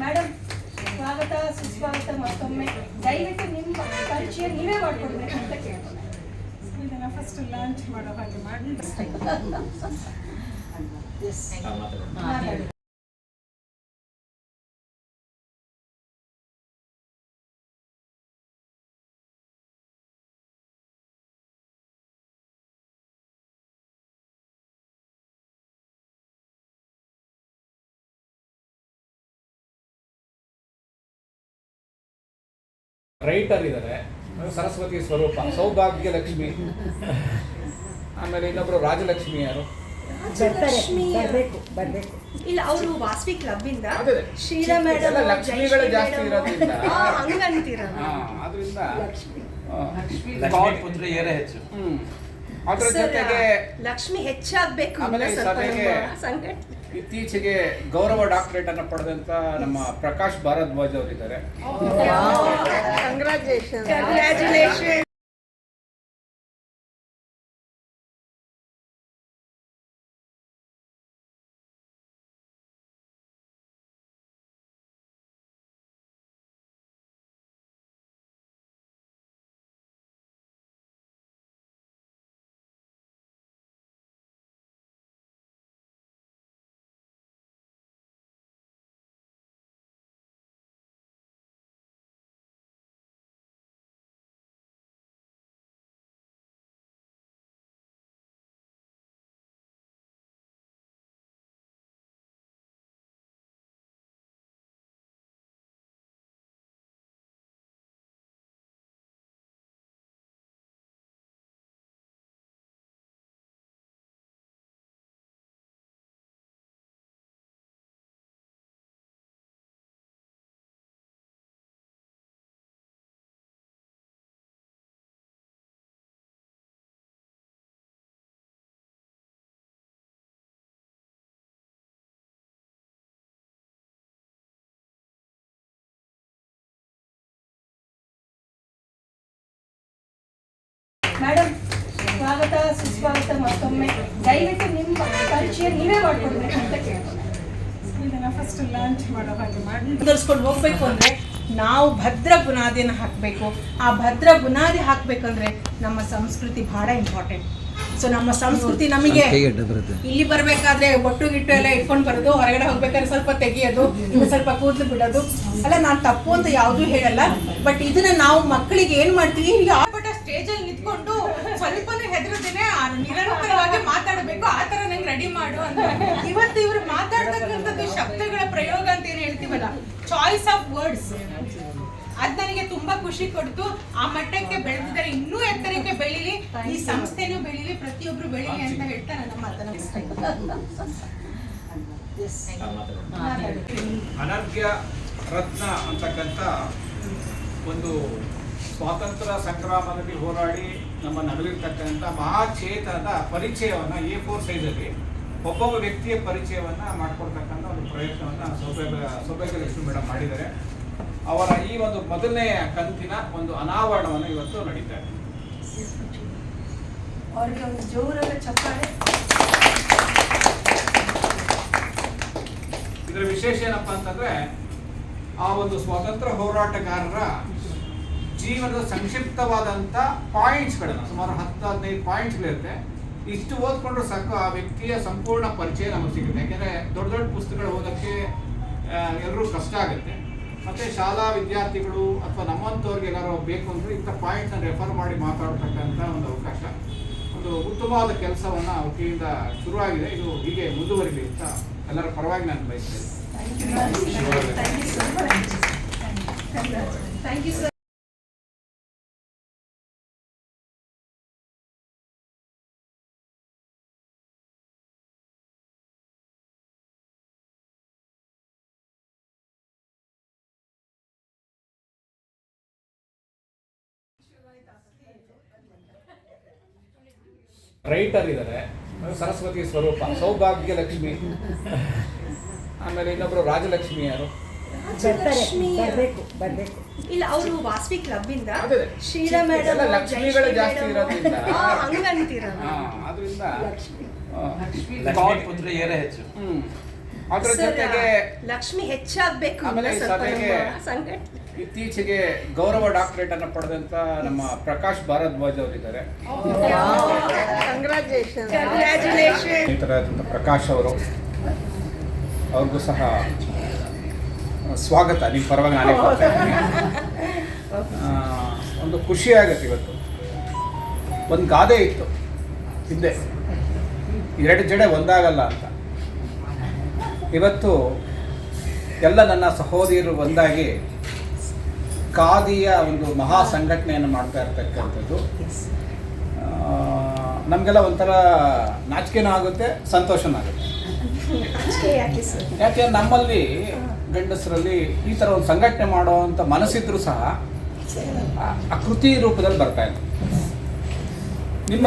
Madam ಸ್ವಾಗತ ಸುಸ್ವಾಗತ ಮತ್ತೊಮ್ಮೆ ದಯವಿಟ್ಟು ನಿಮ್ಮ ಪರಿಚಯ ನೀವೇ ಮಾಡ್ಕೊಡ್ಬೇಕು ಅಂತ ಕೇಳ್ಕೊಂಡು ಇದನ್ನ ಫಸ್ಟ್ ಲಾಂಚ್ ಮಾಡೋ ಹಾಗೆ ಮಾಡಿ ರೈಟರ್ ಇದ್ದಾರೆ ಸರಸ್ವತಿ ಸ್ವರೂಪ ಸೌಭಾಗ್ಯ ಲಕ್ಷ್ಮಿ. ಆಮೇಲೆ ಇನ್ನೊಬ್ರು ರಾಜಲಕ್ಷ್ಮಿ ಯಾರು? ಲಕ್ಷ್ಮಿ ಬರ್ಬೇಕು ಬರ್ಬೇಕು. ಇಲ್ಲ ಅವರು ವಾಸವಿ ಕ್ಲಬ್ ಇಂದ ಎಲ್ಲ ಲಕ್ಷ್ಮಿಗಳು ಜಾಸ್ತಿ ಇರೋದ್ರಿಂದ. ಹಂಗಂತೀರ ಹಾ, ಲಕ್ಷ್ಮಿ. ಹೆಚ್ಚು. ಹ್ಮ್. ಅದ್ರ ಜೊತೆಗೆ ಲಕ್ಷ್ಮಿ ಹೆಚ್ಚಾಗ್ಬೇಕು ಆಮೇಲೆ ಸಭೆಗೆ ಸಂಘಟನೆ ಇತ್ತೀಚೆಗೆ ಗೌರವ ಡಾಕ್ಟರೇಟ್ ಅನ್ನು ಪಡೆದಂತ ನಮ್ಮ ಪ್ರಕಾಶ್ ಭಾರದ್ವಾಜ್ ಅವರಿದ್ದಾರೆ. ಮೇಡಮ್ ಸ್ವಾಗತ ಸುಸ್ವಾಗತ ಮತ್ತೊಮ್ಮೆ. ದಯವಿಟ್ಟು ನಿಮ್ಮ ಪರಿಚಯ ನೀವೇ ಮಾಡ್ಕೊಡ್ಬೇಕು ಅಂತ ಇದನ್ನ ಫಸ್ಟ್ ಲಾಂಚ್ ಮಾಡೋ ಹಾಗೆ ಮಾಡಿ. ಮುಂದುವರ್ಸ್ಕೊಂಡು ಹೋಗ್ಬೇಕು ಅಂದ್ರೆ ನಾವು ಭದ್ರ ಬುನಾದಿನ ಹಾಕಬೇಕು. ಆ ಭದ್ರ ಬುನಾದಿ ಹಾಕ್ಬೇಕಂದ್ರೆ ನಮ್ಮ ಸಂಸ್ಕೃತಿ ಬಹಳ ಇಂಪಾರ್ಟೆಂಟ್ ಸೊ ನಮ್ಮ ಸಂಸ್ಕೃತಿ ನಮಗೆ ಇಲ್ಲಿ ಬರ್ಬೇಕಾದ್ರೆ ಒಟ್ಟು ಗಿಟ್ಟು ಎಲ್ಲ ಇಟ್ಕೊಂಡು ಬರೋದು ಹೊರಗಡೆ ಹೋಗ್ಬೇಕಾದ್ರೆ ಸ್ವಲ್ಪ ತೆಗಿಯೋದು ಸ್ವಲ್ಪ ಕೂದಲು ಬಿಡೋದು. ಅಲ್ಲ ನಾನು ತಪ್ಪು ಅಂತ ಯಾವುದೂ ಹೇಳಲ್ಲ. ಬಟ್ ಇದನ್ನ ನಾವು ಮಕ್ಕಳಿಗೆ ಏನ್ ಮಾಡ್ತೀವಿ ಇಲ್ಲಿ ಆಪಟ ಸ್ಟೇಜಲ್ಲಿ ನಿಂತ್ಕೊಂಡು ಸ್ವಲ್ಪನೂ ಹೆದರದೇನೆ ನಿರಂತರವಾಗಿ ಮಾತಾಡಬೇಕು, ಆ ತರ ನಂಗೆ ರೆಡಿ ಮಾಡು ಅಂತ. ಇವತ್ತು ಇವ್ರು ಮಾತಾಡ್ತಕ್ಕಂಥದ್ದು ಶಬ್ದಗಳ ಪ್ರಯೋಗ ಅಂತ ಏನ್ ಹೇಳ್ತೀವಲ್ಲ? ಚಾಯ್ಸ್ ಆಫ್ ವರ್ಡ್ಸ್ ಅದ್ ನನಗೆ ತುಂಬಾ ಖುಷಿ ಕೊಡ್ತು. ಆ ಮಟ್ಟಕ್ಕೆ ಬೆಳೆದಿದ್ದಾರೆ. ಇನ್ನೂ ಎತ್ತರಕ್ಕೆ ಬೆಳೀಲಿ. ಈ ಸಂಸ್ಥೆನೂ ಬೆಳೀಲಿ. ಪ್ರತಿಯೊಬ್ರು ಬೆಳೀಲಿ ಅಂತ ಹೇಳ್ತಾ ನನ್ನ ಮಾತನ್ನ ಅನರ್ಘ್ಯ ರತ್ನ ಅಂತಕ್ಕಂಥ ಒಂದು ಸ್ವಾತಂತ್ರ್ಯ ಸಂಗ್ರಾಮದಲ್ಲಿ ಹೋರಾಡಿ ನಮ್ಮ ನಡುವಿರ್ತಕ್ಕಂಥ ಮಹಾಚೇತನದ ಪರಿಚಯವನ್ನು ಎ ಫೋರ್ ಸೈಜಲ್ಲಿ ಒಬ್ಬೊಬ್ಬ ವ್ಯಕ್ತಿಯ ಪರಿಚಯವನ್ನ ಮಾಡಿಕೊಡ್ತಕ್ಕಂಥ ಒಂದು ಪ್ರಯತ್ನವನ್ನು ಸೌಭಾಗ್ಯ ಸೌಭಾಗ್ಯ ಲಕ್ಷ್ಮಿ ಮೇಡಮ್ ಮಾಡಿದ್ದಾರೆ. ಅವರ ಈ ಒಂದು ಮೊದಲನೇ ಕಂತಿನ ಒಂದು ಅನಾವರಣವನ್ನು ಇವತ್ತು ನಡೀತಾ ಇದೆ. ಅವರಿಗೆ ಒಂದು ಜೋರಾದ ಚಪ್ಪಾಳೆ. ಇದರ ವಿಶೇಷ ಏನಪ್ಪಾ ಅಂತಂದ್ರೆ ಆ ಒಂದು ಸ್ವಾತಂತ್ರ್ಯ ಹೋರಾಟಗಾರರ ಜೀವನದ ಸಂಕ್ಷಿಪ್ತವಾದಂತ ಪಾಯಿಂಟ್ಸ್ಗಳನ್ನು ಸುಮಾರು ಹತ್ತು, ಹದಿನೈದು ಪಾಯಿಂಟ್ಸ್ಗಳಿರುತ್ತೆ ಇಷ್ಟು ಓದ್ಕೊಂಡ್ರೆ ಸಾಕು ಆ ವ್ಯಕ್ತಿಯ ಸಂಪೂರ್ಣ ಪರಿಚಯ ನಮಗೆ ಸಿಗುತ್ತೆ. ಯಾಕೆಂದರೆ ದೊಡ್ಡ ದೊಡ್ಡ ಪುಸ್ತಕಗಳು ಓದಕ್ಕೆ ಎಲ್ಲರೂ ಕಷ್ಟ ಆಗುತ್ತೆ. ಮತ್ತೆ ಶಾಲಾ ವಿದ್ಯಾರ್ಥಿಗಳು ಅಥವಾ ನಮ್ಮಂಥವ್ರಿಗೆ ಏನಾದ್ರು ಬೇಕು ಅಂದ್ರೆ ಇಂಥ ಪಾಯಿಂಟ್ನ ರೆಫರ್ ಮಾಡಿ ಮಾತಾಡ್ತಕ್ಕಂಥ ಒಂದು ಅವಕಾಶ. ಒಂದು ಉತ್ತಮವಾದ ಕೆಲಸವನ್ನ ವತಿಯಿಂದ ಶುರುವಾಗಿದೆ. ಇದು ಹೀಗೆ ಮುಂದುವರಿಲಿ ಅಂತ ಎಲ್ಲರ ಪರವಾಗಿ ನಾನು ಬಯಸ್ತೇನೆ ರೈಟರ್ ಇದ್ದಾರೆ ಸರಸ್ವತಿ ಸ್ವರೂಪ ಸೌಭಾಗ್ಯ ಲಕ್ಷ್ಮಿ ಆಮೇಲೆ ಇನ್ನೊಬ್ರು ರಾಜಲಕ್ಷ್ಮಿ ಯಾರು? ಲಕ್ಷ್ಮಿ ಬರ್ಬೇಕು ಬರ್ಬೇಕು. ಇಲ್ಲ ಅವರು ವಾಸ್ವಿ ಕ್ಲಬ್ ಇಂದ ಎಲ್ಲ ಲಕ್ಷ್ಮಿಗಳು ಜಾಸ್ತಿ ಇರೋದ್ರಿಂದ. ಹಂಗಂತೀರ ಅದರಿಂದ ಲಕ್ಷ್ಮಿ. ಲಕ್ಷ್ಮೀ ಪುತ್ರ ಏರೆ ಹೆಚ್ಚು. ಅದ್ರ ಜೊತೆಗೆ ಲಕ್ಷ್ಮಿ ಹೆಚ್ಚಾಗ್ಬೇಕು ಆಮೇಲೆ ಈ ಸಭೆಗೆ ಇತ್ತೀಚೆಗೆ ಗೌರವ ಡಾಕ್ಟರೇಟ್ ಅನ್ನು ಪಡೆದಂತ ನಮ್ಮ ಪ್ರಕಾಶ್ ಭಾರದ್ವಾಜ್ ಅವರಿದ್ದಾರೆ. ಸ್ನೇಹಿತರಾದಂಥ ಪ್ರಕಾಶ್ ಅವರು. ಅವ್ರಿಗೂ ಸಹ ಸ್ವಾಗತ. ನಿಮ್ಮ ಪರವಾಗಿ ನಾನೇ ಒಂದು ಖುಷಿ ಆಗುತ್ತೆ ಇವತ್ತು. ಒಂದು ಗಾದೆ ಇತ್ತು. ಹಿಂದೆ. ಎರಡು ಜಡೆ ಒಂದಾಗಲ್ಲ ಅಂತ. ಇವತ್ತು ಎಲ್ಲ ನನ್ನ ಸಹೋದರಿಯರು ಒಂದಾಗಿ ಖಾದಿಯ ಒಂದು ಮಹಾ ಸಂಘಟನೆಯನ್ನು ಮಾಡ್ತಾ ಇರ್ತಕ್ಕಂಥದ್ದು. ನಮಗೆಲ್ಲ ಒಂಥರ ನಾಚಿಕೆನೂ ಆಗುತ್ತೆ ಸಂತೋಷನೂ ಆಗುತ್ತೆ. ಯಾಕೆ ನಮ್ಮಲ್ಲಿ ಗಂಡಸರಲ್ಲಿ ಈ ಥರ ಒಂದು ಸಂಘಟನೆ ಮಾಡುವಂಥ ಮನಸ್ಸಿದ್ರೂ ಸಹ ಆ- ಕೃತಿ ರೂಪದಲ್ಲಿ ಬರ್ತಾ ಇದೆ ನಿಮ್ಮ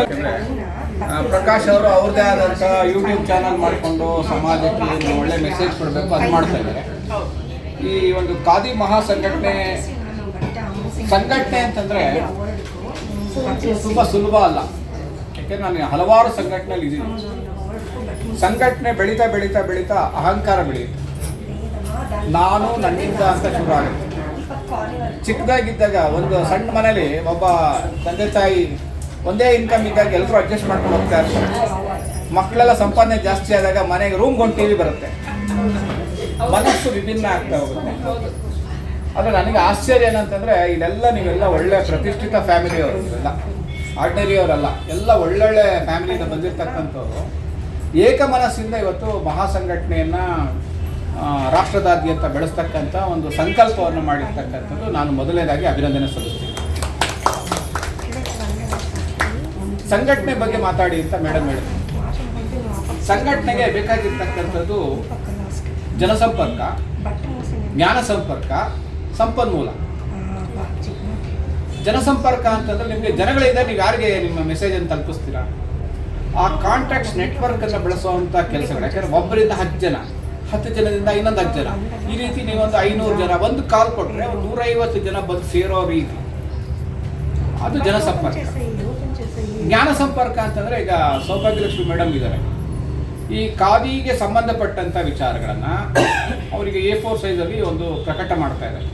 ಪ್ರಕಾಶ್ ಅವರು ಅವ್ರದ್ದೇ ಆದಂಥ ಯೂಟ್ಯೂಬ್ ಚಾನಲ್ ಮಾಡಿಕೊಂಡು ಸಮಾಜಕ್ಕೆ ಒಳ್ಳೆ ಮೆಸೇಜ್ ಕೊಡಬೇಕು, ಅದು ಮಾಡ್ತಾ ಇದ್ದಾರೆ. ಈ ಒಂದು ಖಾದಿ ಮಹಾ ಸಂಘಟನೆ ಸಂಘಟನೆ ಅಂತಂದ್ರೆ ತುಂಬ ಸುಲಭ ಅಲ್ಲ. ಯಾಕೆಂದ್ರೆ ನಾನು ಹಲವಾರು ಸಂಘಟನೆಯಲ್ಲಿ ಇದ್ದೀನಿ. ಸಂಘಟನೆ ಬೆಳೀತಾ ಬೆಳೀತಾ ಬೆಳೀತಾ ಅಹಂಕಾರ ಬೆಳೆಯುತ್ತೆ. ನಾನು ನನ್ನಿಂದ ಅಂತ ಶುರು ಆಗುತ್ತೆ. ಚಿಕ್ಕದಾಗಿದ್ದಾಗ ಒಂದು ಸಣ್ಣ ಮನೇಲಿ ಒಬ್ಬ ತಂದೆ ತಾಯಿ ಒಂದೇ ಇನ್ಕಮ್ ಇದ್ದಾಗ ಎಲ್ಲರೂ ಅಡ್ಜಸ್ಟ್ ಮಾಡ್ಕೊಂಡು ಹೋಗ್ತಾ ಇರ್ತಾರೆ. ಮಕ್ಕಳೆಲ್ಲ ಸಂಪಾದನೆ ಜಾಸ್ತಿ ಆದಾಗ ಮನೆಗೆ ರೂಮ್ಗೆ ಒಂದು ಟಿ ವಿ ಬರುತ್ತೆ. ಮನಸ್ಸು ವಿಭಿನ್ನ ಆಗ್ತಾ ಹೋಗುತ್ತೆ. ಆದರೆ ನನಗೆ ಆಶ್ಚರ್ಯ ಏನಂತಂದ್ರೆ ಇಲ್ಲೆಲ್ಲ ನೀವೆಲ್ಲ ಒಳ್ಳೆ ಪ್ರತಿಷ್ಠಿತ ಫ್ಯಾಮಿಲಿಯವರು ಇವೆಲ್ಲ ಆರ್ಡಿನರಿಯವರಲ್ಲ ಎಲ್ಲ ಒಳ್ಳೊಳ್ಳೆ ಫ್ಯಾಮಿಲಿಯಿಂದ ಬಂದಿರತಕ್ಕಂಥವ್ರು. ಏಕ ಮನಸ್ಸಿಂದ ಇವತ್ತು ಮಹಾ ಸಂಘಟನೆಯನ್ನ ರಾಷ್ಟ್ರದಾದ್ಯಂತ ಬೆಳೆಸ್ತಕ್ಕಂಥ ಒಂದು ಸಂಕಲ್ಪವನ್ನು ಮಾಡಿರ್ತಕ್ಕಂಥದ್ದು ನಾನು ಮೊದಲನೇದಾಗಿ ಅಭಿನಂದನೆ ಸಲ್ಲಿಸ್ತೀನಿ. ಸಂಘಟನೆ ಬಗ್ಗೆ ಮಾತಾಡಿ ಅಂತ ಮೇಡಮ್ ಹೇಳಿದ್ರು. ಸಂಘಟನೆಗೆ ಬೇಕಾಗಿರ್ತಕ್ಕಂಥದ್ದು ಜನಸಂಪರ್ಕ, ಜ್ಞಾನ ಸಂಪರ್ಕ, ಸಂಪನ್ಮೂಲ. ಜನಸಂಪರ್ಕ ಅಂತಂದ್ರೆ ನಿಮಗೆ ಜನಗಳಿಂದ ನೀವು ಯಾರಿಗೆ ನಿಮ್ಮ ಮೆಸೇಜ್ ಅನ್ನು ತಲುಪಿಸ್ತೀರಾ? ಆ ಕಾಂಟ್ಯಾಕ್ಟ್ ನೆಟ್ವರ್ಕ್ ಅನ್ನು ಬೆಳೆಸುವಂತ ಕೆಲಸಗಳು, ಯಾಕಂದ್ರೆ ಒಬ್ಬರಿಂದ ಹತ್ತು ಜನ, ಹತ್ತು ಜನದಿಂದ ಇನ್ನೊಂದು ಹತ್ತು ಜನ. ಈ ರೀತಿ ನೀವೊಂದು ಐನೂರು ಜನ, ಒಂದು ಕಾಲ್ ಕೊಟ್ಟರೆ ಒಂದು ನೂರೈವತ್ತು ಜನ ಬಂದು ಸೇರೋ ರೀತಿ. ಅದು ಜನಸಂಪರ್ಕ. ಜ್ಞಾನ ಸಂಪರ್ಕ ಅಂತಂದ್ರೆ ಈಗ ಸೌಭಾಗ್ಯಲಕ್ಷ್ಮಿ ಮೇಡಮ್ ಇದ್ದಾರೆ ಈ ಖಾದಿಗೆ ಸಂಬಂಧಪಟ್ಟಂತ ವಿಚಾರಗಳನ್ನು ಅವರಿಗೆ ಎ ಫೋರ್ ಸೈಜಲ್ಲಿ ಒಂದು ಪ್ರಕಟ ಮಾಡ್ತಾ ಇದ್ದಾರೆ.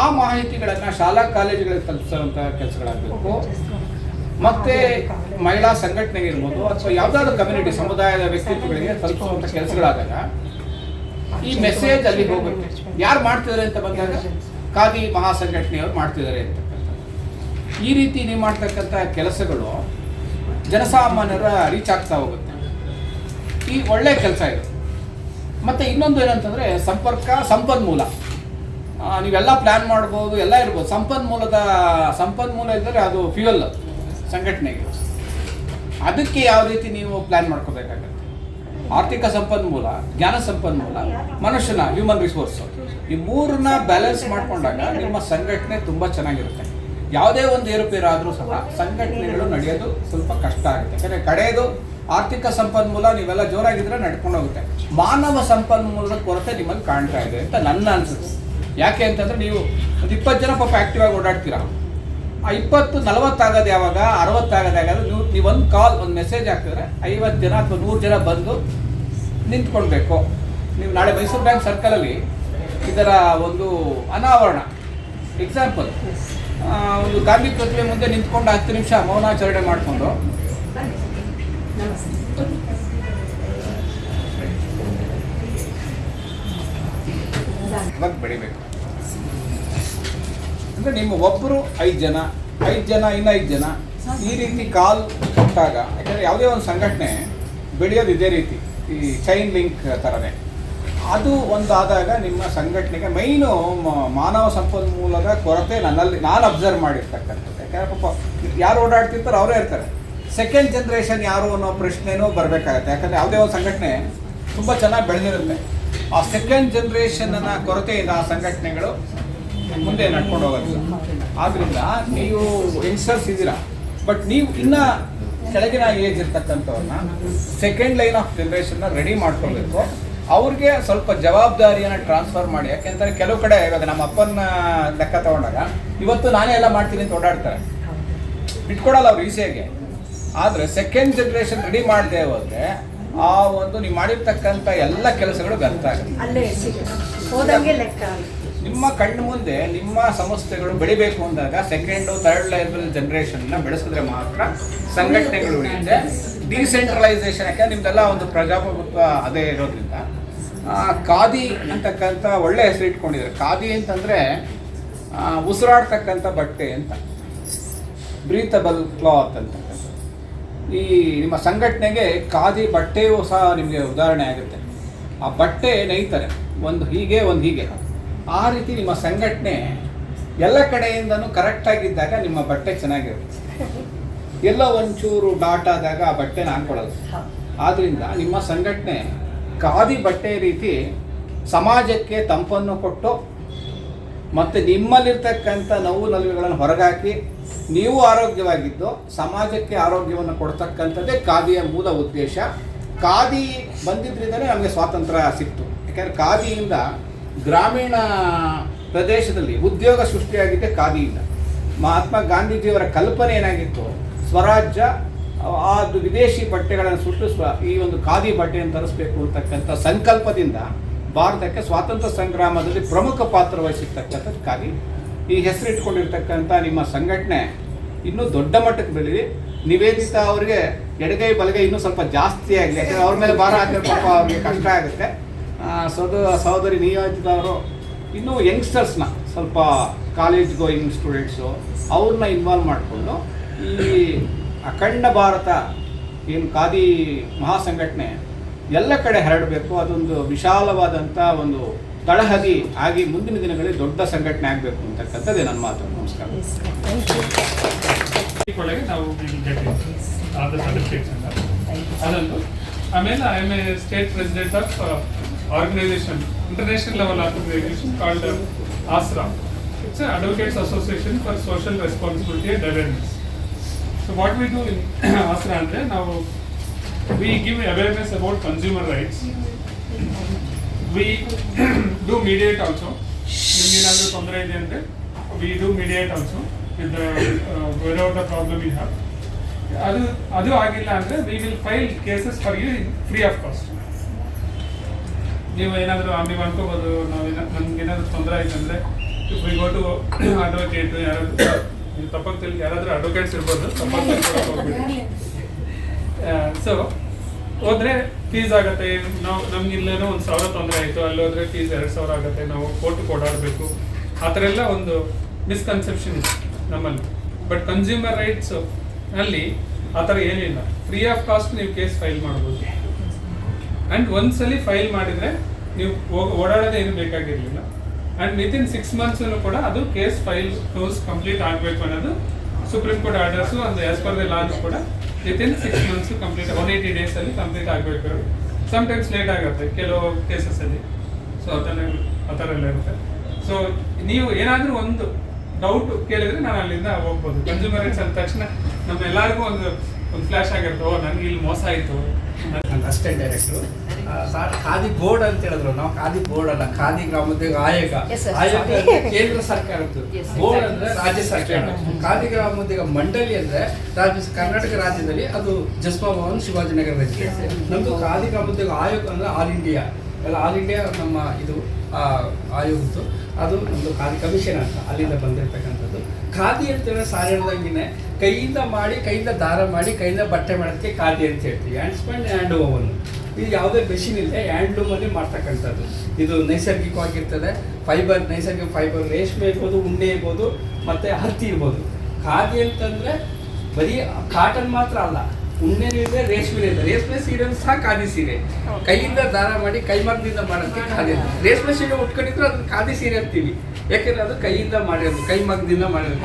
ಆ ಮಾಹಿತಿಗಳನ್ನು ಶಾಲಾ ಕಾಲೇಜುಗಳಿಗೆ ತಲುಪಿಸುವಂತ ಕೆಲಸಗಳಾಗಬೇಕು ಮತ್ತೆ ಮಹಿಳಾ ಸಂಘಟನೆಗೆ ಇರ್ಬೋದು, ಅಥವಾ ಯಾವ್ದಾದ್ರು ಕಮ್ಯುನಿಟಿ ಸಮುದಾಯದ ವ್ಯಕ್ತಿತ್ವಗಳಿಗೆ ತಲುಪಿಸುವಂತ ಕೆಲಸಗಳಾದಾಗ ಈ ಮೆಸೇಜ್ ಅಲ್ಲಿ ಹೋಗುತ್ತೆ. ಯಾರು ಮಾಡ್ತಿದ್ದಾರೆ ಅಂತ ಬಂದಾಗ ಖಾದಿ ಮಹಾ ಸಂಘಟನೆಯವರು ಮಾಡ್ತಿದ್ದಾರೆ ಅಂತಕ್ಕಂಥದ್ದು ಈ ರೀತಿ ನೀವು ಮಾಡ್ತಕ್ಕಂಥ ಕೆಲಸಗಳು ಜನಸಾಮಾನ್ಯರ ರೀಚ್ ಆಗ್ತಾ ಹೋಗುತ್ತೆ. ಈ ಒಳ್ಳೆ ಕೆಲಸ ಇದು. ಮತ್ತು ಇನ್ನೊಂದು ಏನಂತಂದರೆ ಸಂಪರ್ಕ, ಸಂಪನ್ಮೂಲ. ನೀವೆಲ್ಲ ಪ್ಲ್ಯಾನ್ ಮಾಡ್ಬೋದು, ಎಲ್ಲ ಇರ್ಬೋದು. ಸಂಪನ್ಮೂಲದ, ಸಂಪನ್ಮೂಲ ಇದ್ದರೆ ಅದು ಫ್ಯೂಯಲ್ ಸಂಘಟನೆಗೆ. ಅದಕ್ಕೆ ಯಾವ ರೀತಿ ನೀವು ಪ್ಲ್ಯಾನ್ ಮಾಡ್ಕೋಬೇಕಾಗತ್ತೆ? ಆರ್ಥಿಕ ಸಂಪನ್ಮೂಲ, ಜ್ಞಾನ ಸಂಪನ್ಮೂಲ, ಮನುಷ್ಯನ ಹ್ಯೂಮನ್ ರಿಸೋರ್ಸ್ ಈ ಮೂರನ್ನ ಬ್ಯಾಲೆನ್ಸ್ ಮಾಡಿಕೊಂಡಾಗ ನಿಮ್ಮ ಸಂಘಟನೆ ತುಂಬ ಚೆನ್ನಾಗಿರುತ್ತೆ. ಯಾವುದೇ ಒಂದು ಏರುಪೇರು ಆದರೂ ಸಹ ಸಂಘಟನೆಗಳು ನಡೆಯೋದು ಸ್ವಲ್ಪ ಕಷ್ಟ ಆಗುತ್ತೆ. ಯಾಕಂದರೆ ಕಡೆಯದು ಆರ್ಥಿಕ ಸಂಪನ್ಮೂಲ ನೀವೆಲ್ಲ ಜೋರಾಗಿದ್ರೆ ನಡ್ಕೊಂಡು ಹೋಗುತ್ತೆ. ಮಾನವ ಸಂಪನ್ಮೂಲದ ಕೊರತೆ ನಿಮ್ಮಲ್ಲಿ ಕಾಣ್ತಾ ಇದೆ ಅಂತ ನನ್ನ ಅನ್ಸುತ್ತೆ. ಯಾಕೆ ಅಂತಂದ್ರೆ ನೀವು ಒಂದು ಇಪ್ಪತ್ತು ಜನ ಪಾಪ ಆಕ್ಟಿವ್ ಆಗಿ ಓಡಾಡ್ತೀರಾ? ಆ ಇಪ್ಪತ್ತು ನಲವತ್ತಾಗೋದು ಯಾವಾಗ ಅರವತ್ತಾಗದು ಯಾವಾಗ, ನೀವು ನೀವು ಒಂದು ಕಾಲ್ ಒಂದು ಮೆಸೇಜ್ ಹಾಕಿದ್ರೆ ಐವತ್ತು ಜನ ಅಥವಾ ನೂರು ಜನ ಬಂದು ನಿಂತ್ಕೊಳ್ಬೇಕು. ನೀವು ನಾಳೆ ಮೈಸೂರು ಬ್ಯಾಂಕ್ ಸರ್ಕಲಲ್ಲಿ ಇದರ ಒಂದು ಅನಾವರಣ. ಎಕ್ಸಾಂಪಲ್ ಒಂದು ಗಾಂಧಿ ಪ್ರತಿಮೆ ಮುಂದೆ ನಿಂತ್ಕೊಂಡು ಹತ್ತು ನಿಮಿಷ ಮೌನಾಚರಣೆ ಮಾಡಿಕೊಂಡು. ಬೆಳಿಬೇಕು. ಅಂದ್ರೆ ನಿಮ್ಮ ಒಬ್ಬರು ಐದು ಜನ ಐದು ಜನ ಇನ್ನ ಐದು ಜನ, ಈ ರೀತಿ ಕಾಲ್ ಕೊಟ್ಟಾಗ, ಯಾಕಂದ್ರೆ ಯಾವುದೇ ಒಂದು ಸಂಘಟನೆ ಬೆಳೆಯೋದು ಇದೇ ರೀತಿ, ಈ ಚೈನ್ ಲಿಂಕ್ ಥರನೇ ಅದು ಒಂದಾದಾಗ ನಿಮ್ಮ ಸಂಘಟನೆಗೆ ಮೈನು ಮಾನವ ಸಂಪನ್ಮೂಲದ ಕೊರತೆ ನನ್ನಲ್ಲಿ, ನಾನು ಅಬ್ಸರ್ವ್ ಮಾಡಿರ್ತಕ್ಕಂಥದ್ದು. ಯಾಕಂದ್ರೆ ಪಾಪ ಯಾರು ಓಡಾಡ್ತಿರ್ತಾರೋ ಅವರೇ ಇರ್ತಾರೆ. ಸೆಕೆಂಡ್ ಜನ್ರೇಷನ್ ಯಾರು ಅನ್ನೋ ಪ್ರಶ್ನೆನೂ ಬರಬೇಕಾಗತ್ತೆ. ಯಾಕಂದರೆ ಯಾವುದೇ ಒಂದು ಸಂಘಟನೆ ತುಂಬ ಚೆನ್ನಾಗಿ ಬೆಳೆದಿರುತ್ತೆ. ಆ ಸೆಕೆಂಡ್ ಜನ್ರೇಷನ್ನ ಕೊರತೆಯಿಂದ ಆ ಸಂಘಟನೆಗಳು ಮುಂದೆ ನಡ್ಕೊಂಡು ಹೋಗೋದಿಲ್ಲ. ಆದ್ದರಿಂದ ನೀವು ಯಂಗ್ಸ್ಟರ್ಸ್ ಇದ್ದೀರಾ ಬಟ್ ನೀವು ಇನ್ನ ಕೆಳಗಿನ ಏಜ್ ಇರ್ತಕ್ಕಂಥವ್ರನ್ನ ಸೆಕೆಂಡ್ ಲೈನ್ ಆಫ್ ಜನ್ರೇಷನ್ನ ರೆಡಿ ಮಾಡ್ಕೊಳ್ಬೇಕು. ಅವ್ರಿಗೆ ಸ್ವಲ್ಪ ಜವಾಬ್ದಾರಿಯನ್ನು ಟ್ರಾನ್ಸ್ಫರ್ ಮಾಡಿ. ಯಾಕೆಂದ್ರೆ ಕೆಲವು ಕಡೆ ಇವಾಗ ನಮ್ಮ ಅಪ್ಪನ ಲೆಕ್ಕ ತಗೊಂಡಾಗ ಇವತ್ತು ನಾನೇ ಎಲ್ಲ ಮಾಡ್ತೀನಿ ಅಂತ ಓಡಾಡ್ತಾರೆ. ಬಿಟ್ಕೊಡಲ್ಲ ಅವ್ರು ಈಸಿಯಾಗಿ. ಆದರೆ ಸೆಕೆಂಡ್ ಜನ್ರೇಷನ್ ರೆಡಿ ಮಾಡದೆ ಹೋದ್ರೆ ಆ ಒಂದು ನೀವು ಮಾಡಿರ್ತಕ್ಕಂಥ ಎಲ್ಲ ಕೆಲಸಗಳು ವ್ಯರ್ಥ ಆಗುತ್ತೆ. ನಿಮ್ಮ ಕಣ್ಣು ಮುಂದೆ ನಿಮ್ಮ ಸಂಸ್ಥೆಗಳು ಬೆಳಿಬೇಕು ಅಂದಾಗ ಸೆಕೆಂಡು ಥರ್ಡ್ ಲೆವೆಲ್ ಜನ್ರೇಷನ್ನ ಬೆಳೆಸಿದ್ರೆ ಮಾತ್ರ ಸಂಘಟನೆಗಳು ಉಳಿಯುತ್ತೆ. ಡಿಸೆಂಟ್ರಲೈಸೇಷನ್ ಯಾಕಂದ್ರೆ ನಿಮ್ದೆಲ್ಲ ಒಂದು ಪ್ರಜಾಪ್ರಭುತ್ವ ಅದೇ ಇರೋದ್ರಿಂದ. ಖಾದಿ ಅಂತಕ್ಕಂಥ ಒಳ್ಳೆ ಹೆಸರು ಇಟ್ಕೊಂಡಿದ್ದಾರೆ. ಖಾದಿ ಅಂತಂದರೆ ಉಸಿರಾಡ್ತಕ್ಕಂಥ ಬಟ್ಟೆ ಅಂತ. ಬ್ರೀತಬಲ್ ಕ್ಲಾತ್ ಅಂತ ಈ ನಿಮ್ಮ ಸಂಘಟನೆಗೆ ಖಾದಿ ಬಟ್ಟೆಯೂ ಸಹ ನಿಮಗೆ ಉದಾಹರಣೆ ಆಗುತ್ತೆ. ಆ ಬಟ್ಟೆ ನೇಯ್ತಾರೆ. ಒಂದು ಹೀಗೆ ಒಂದು ಹೀಗೆ. ಆ ರೀತಿ ನಿಮ್ಮ ಸಂಘಟನೆ ಎಲ್ಲ ಕಡೆಯಿಂದನೂ ಕರೆಕ್ಟಾಗಿದ್ದಾಗ ನಿಮ್ಮ ಬಟ್ಟೆ ಚೆನ್ನಾಗಿರುತ್ತೆ. ಎಲ್ಲ ಒಂಚೂರು ಡಾಟ್ ಆದಾಗ ಆ ಬಟ್ಟೆನ ಹಾಕ್ಕೊಳ್ಳಲ್ಲ ಆದ್ದರಿಂದ ನಿಮ್ಮ ಸಂಘಟನೆ ಖಾದಿ ಬಟ್ಟೆ ರೀತಿ ಸಮಾಜಕ್ಕೆ ತಂಪನ್ನು ಕೊಟ್ಟು ಮತ್ತು ನಿಮ್ಮಲ್ಲಿರ್ತಕ್ಕಂಥ ನೋವು ನಲಿವೆಗಳನ್ನು ಹೊರಗಾಕಿ ನೀವು ಆರೋಗ್ಯವಾಗಿದ್ದು ಸಮಾಜಕ್ಕೆ ಆರೋಗ್ಯವನ್ನು ಕೊಡ್ತಕ್ಕಂಥದ್ದೇ ಖಾದಿಯ ಮೂಲ ಉದ್ದೇಶ. ಖಾದಿ ಬಂದಿದ್ದರಿಂದಲೇ ನಮಗೆ ಸ್ವಾತಂತ್ರ್ಯ ಸಿಕ್ತು. ಯಾಕಂದರೆ ಖಾದಿಯಿಂದ ಗ್ರಾಮೀಣ ಪ್ರದೇಶದಲ್ಲಿ ಉದ್ಯೋಗ ಸೃಷ್ಟಿಯಾಗಿದ್ದೆ ಖಾದಿಯಿಂದ ಮಹಾತ್ಮ ಗಾಂಧೀಜಿಯವರ ಕಲ್ಪನೆ ಏನಾಗಿತ್ತು? ಸ್ವರಾಜ್ಯ ಆ ವಿದೇಶಿ ಬಟ್ಟೆಗಳನ್ನು ಸುಟ್ಟು ಸ್ವ ಈ ಒಂದು ಖಾದಿ ಬಟ್ಟೆಯನ್ನು ತರಿಸಬೇಕು ಅಂತಕ್ಕಂಥ ಸಂಕಲ್ಪದಿಂದ ಭಾರತಕ್ಕೆ ಸ್ವಾತಂತ್ರ್ಯ ಸಂಗ್ರಾಮದಲ್ಲಿ ಪ್ರಮುಖ ಪಾತ್ರ ವಹಿಸಿರ್ತಕ್ಕಂಥದ್ದಕ್ಕಾಗಿ ಈ ಹೆಸರಿಟ್ಕೊಂಡಿರ್ತಕ್ಕಂಥ ನಿಮ್ಮ ಸಂಘಟನೆ ಇನ್ನೂ ದೊಡ್ಡ ಮಟ್ಟಕ್ಕೆ ಬೆಳೀಲಿ. ನಿವೇದಿತಾ ಅವರಿಗೆ ಎಡಗೈ ಬಲಗೈ ಇನ್ನೂ ಸ್ವಲ್ಪ ಜಾಸ್ತಿ ಆಗಲಿ. ಯಾಕಂದರೆ ಅವ್ರ ಮೇಲೆ ಭಾರ ಹಾಕಿದ್ರೆ ಪಾಪ ಅವ್ರಿಗೆ ಕಷ್ಟ ಆಗುತ್ತೆ. ಸೋದ ಸಹೋದರಿ ನಿಯೋಜಿತವರು ಇನ್ನೂ ಯಂಗ್ಸ್ಟರ್ಸ್ನ ಸ್ವಲ್ಪ ಕಾಲೇಜ್ ಗೋಯಿಂಗ್ ಸ್ಟೂಡೆಂಟ್ಸು ಅವ್ರನ್ನ ಇನ್ವಾಲ್ವ್ ಮಾಡಿಕೊಂಡು ಈ ಅಖಂಡ ಭಾರತ ಏನು ಖಾದಿ ಮಹಾಸಂಘಟನೆ ಎಲ್ಲ ಕಡೆ ಹರಡಬೇಕು. ಅದೊಂದು ವಿಶಾಲವಾದಂಥ ಒಂದು ತಳಹದಿ ಆಗಿ ಮುಂದಿನ ದಿನಗಳಲ್ಲಿ ದೊಡ್ಡ ಸಂಘಟನೆ ಆಗಬೇಕು ಅಂತಕ್ಕಂಥದ್ದೇ ನನ್ನ ಮಾತು. ನಮಸ್ಕಾರ. ಅದೊಂದು. ಆಮೇಲೆ I am a state president of organisation international level organisation called ASRA it's advocates association for social responsibility and awareness so what we do in ASRA ಅಂದರೆ ನಾವು we give awareness about consumer rights we do mediate also ನಿಮ್ಗೇನಾದರೂ ತೊಂದರೆ ಇದೆ ಅಂದರೆ we do mediate also with without the problem you have ಅದು ಅದು ಆಗಿಲ್ಲ ಅಂದರೆ we will file cases for you free of cost ನೀವು ಏನಾದರೂ ನೀವು ಅನ್ಕೋಬೋದು, ನಾವು ನಮ್ಗೆ ಏನಾದರೂ ತೊಂದರೆ ಆಯ್ತು ಅಂದರೆ ವಿ ಗೋ ಟು ಅಡ್ವೊಕೇಟ್ ಯಾರಾದರೂ ನೀವು ತಪ್ಪಾಗಿ ಯಾರಾದರೂ ಅಡ್ವೊಕೇಟ್ಸ್ ಇರ್ಬೋದು ತಪ್ಪಾಗಿ ಸೊ ಹೋದ್ರೆ ಫೀಸ್ ಆಗುತ್ತೆ. ನಾವು ನಮ್ಗೆ ಇಲ್ಲೇನೋ ಒಂದು ಸಾವಿರ ತೊಂದರೆ ಆಯಿತು, ಅಲ್ಲಿ ಹೋದ್ರೆ ಫೀಸ್ ಎರಡು ಸಾವಿರ ಆಗುತ್ತೆ. ನಾವು ಕೋರ್ಟ್ ಓಡಾಡಬೇಕು. ಆ ಥರ ಎಲ್ಲ ಒಂದು ಮಿಸ್ಕನ್ಸೆಪ್ಷನ್ ಇದೆ ನಮ್ಮಲ್ಲಿ. ಬಟ್ ಕನ್ಸ್ಯೂಮರ್ ರೈಟ್ಸ್ ಅಲ್ಲಿ ಆ ಥರ ಏನಿಲ್ಲ. ಫ್ರೀ ಆಫ್ ಕಾಸ್ಟ್ ನೀವು ಕೇಸ್ ಫೈಲ್ ಮಾಡ್ಬೋದು. ಆ್ಯಂಡ್ ಒಂದ್ಸಲಿ ಫೈಲ್ ಮಾಡಿದರೆ ನೀವು ಓಡಾಡೋದೇ ಏನು ಬೇಕಾಗಿರಲಿಲ್ಲ. ಆ್ಯಂಡ್ ಇನ್ ಸಿಕ್ಸ್ ಮಂತ್ಸ್ ಕೂಡ ಅದು ಕೇಸ್ ಫೈಲ್ ಕ್ಲೋಸ್ ಕಂಪ್ಲೀಟ್ ಆಗಬೇಕು ಅನ್ನೋದು ಸುಪ್ರೀಂ ಕೋರ್ಟ್ ಆರ್ಡರ್ಸ್ ಒಂದು ಆಸ್ ಪರ್ ದ ಲಾಸ್ ಕೂಡ in six months complete one eighty ಅಲ್ಲಿ ಕಂಪ್ಲೀಟ್ ಆಗಬೇಕು. ಸಮ್ಟೈಮ್ಸ್ ಲೇಟ್ ಆಗುತ್ತೆ, ಕೆಲವು ಕೇಸಸಲ್ಲಿ ಸೊ ಅದನ್ನ, ಆ ಥರ ಎಲ್ಲ ಇರುತ್ತೆ. ಸೊ ನೀವು ಏನಾದರೂ ಒಂದು ಡೌಟ್ ಕೇಳಿದ್ರೆ ನಾನು ಅಲ್ಲಿಂದ ಹೋಗ್ಬೋದು. ಕನ್ಸ್ಯೂಮರ್ ಅಂದ ತಕ್ಷಣ ನಮ್ಮ ಎಲ್ಲರಿಗೂ ಒಂದು ಒಂದು ಫ್ಲಾಶ್ ಆಗಿರುತ್ತೆ. ಓ ನನಗೆ ಇಲ್ಲಿ ಮೋಸ ಆಯಿತು. ನನ್ನ assistant director sir khadi board ಅಂತ ಹೇಳಿದ್ರು. ನಾವು ಖಾದಿ ಬೋರ್ಡ್ ಅಲ್ಲ ಖಾದಿ ಗ್ರಾಮೋದ್ಯೋಗ ಆಯೋಗ. ಆಯೋಗ. ಅಂದ್ರೆ ಕೇಂದ್ರ ಸರ್ಕಾರದ್ದು ಬೋರ್ಡ್. ಅಂದ್ರೆ ರಾಜ್ಯ ಸರ್ಕಾರ. ಖಾದಿ ಗ್ರಾಮೋದ್ಯೋಗ ಮಂಡಳಿ ಅಂದ್ರೆ ರಾಜ್ಯ ಕರ್ನಾಟಕ ರಾಜ್ಯದಲ್ಲಿ ಅದು ಜಸ್ಮಾ ಭವನ್ ಶಿವಾಜಿನಗರದಲ್ಲಿ ನಮ್ದು ಖಾದಿ ಗ್ರಾಮೋದ್ಯೋಗ ಆಯೋಗ ಅಂದ್ರೆ ಆಲ್ ಇಂಡಿಯಾ. ಎಲ್ಲ ಆಲ್ ಇಂಡಿಯಾ ನಮ್ಮ ಇದು ಆ, ಆಯೋಗದ್ದು. ಅದು ಒಂದು ಖಾದಿ ಕಮಿಷನ್ ಅಂತ, ಅಲ್ಲಿಂದ ಬಂದಿರತಕ್ಕಂಥದ್ದು. ಖಾದಿ ಅಂತ ಹೇಳಿದ್ರೆ ಸಾರ್ ಹೇಳ್ದಂಗೆನೆ, ಕೈಯಿಂದ ಮಾಡಿ, ಕೈಯಿಂದ ದಾರ ಮಾಡಿ, ಕೈಯಿಂದ ಬಟ್ಟೆ ಮಾಡೋದಕ್ಕೆ ಖಾದಿ ಅಂತ ಹೇಳ್ತೀವಿ. ಹ್ಯಾಂಡ್ ಸ್ಪಂಡ್ ಹ್ಯಾಂಡ್ ಓವನ್ ಇದು ಯಾವುದೇ ಮೆಷಿನ್ ಇಲ್ಲದೆ ಹ್ಯಾಂಡ್ಲೂಮಲ್ಲಿ ಮಾಡ್ತಕ್ಕಂಥದ್ದು. ಇದು ನೈಸರ್ಗಿಕವಾಗಿರ್ತದೆ. ಫೈಬರ್ ನೈಸರ್ಗಿಕ ಫೈಬರ್ ರೇಷ್ಮೆ ಇರ್ಬೋದು, ಉಣ್ಣೆ ಇರ್ಬೋದು, ಮತ್ತು ಹತ್ತಿ ಇರ್ಬೋದು. ಖಾದಿ ಅಂತಂದರೆ ಬರೀ ಕಾಟನ್ ಮಾತ್ರ ಅಲ್ಲ ಉಣ್ಣೆನೂ ಇದೆ ರೇಷ್ಮೆ ಇದೆ ರೇಷ್ಮೆ ಸೀರೆ ಸಹ ಖಾದಿ ಸೀರೆ. ಕೈಯಿಂದ ದಾರ ಮಾಡಿ ಕೈಮಗ್ಗದಿಂದ ಮಾಡೋದಕ್ಕೆ ಖಾದಿ ರೇಷ್ಮೆ ಸೀರೆ ಉಟ್ಕೊಂಡಿದ್ರು ಅದನ್ನ ಖಾದಿ ಸೀರೆ ಅಂತೀವಿ. ಯಾಕೆಂದ್ರೆ ಅದು ಕೈಯಿಂದ ಮಾಡಿರೋದು ಕೈಮಗ್ಗದಿಂದ ಮಾಡಿರೋದು.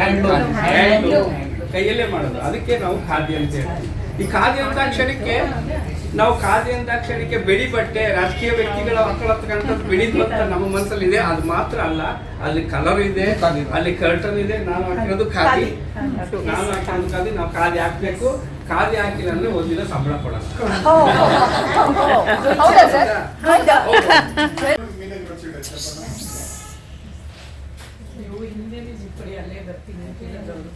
ಕೈಯಲ್ಲೇ ಮಾಡೋದು. ಅದಕ್ಕೆ ನಾವು ಖಾದಿ ಅಂತ ಹೇಳ್ತೀವಿ. ಈ ಖಾದಿ ಅಂತ ಕ್ಷಣಕ್ಕೆ ನಾವು ಖಾದಿ ಅಂತ ಕ್ಷಣಕ್ಕೆ ಬೆಳಿ ಬಟ್ಟೆ ರಾಜಕೀಯ ವ್ಯಕ್ತಿಗಳ ಹಾಕೊಳ್ಳತಕ್ಕಂಥದ್ದು ಬೆಳಿದ್ ಅಂತ ನಮ್ಮ ಮನಸ್ಸಲ್ಲಿ ಇದೆ. ಅದು ಮಾತ್ರ ಅಲ್ಲ ಅಲ್ಲಿ ಕಲರ್ ಇದೆ ಅಲ್ಲಿ ಕರ್ಟನ್ ಇದೆ. ನಾನು ಹಾಕಿರೋದು ಖಾದಿ. ನಾನು ಹಾಕಿರೋದು ಖಾದಿ. ನಾವು ಖಾದಿ ಹಾಕ್ಬೇಕು. ಖಾದಿ ಹಾಕಿಲ್ಲ ಅಂದ್ರೆ ಒಂದಿನ ಸಂಬಳ ಕೊಡಲ್ಲ ಹೌದಾ. ಸರ್? ಹೌದಾ? ನೀವು ಹಿಂದೆ ಅಲ್ಲೇ ಬರ್ತೀನಿ ಅಂತ ಹೇಳಿದವರು.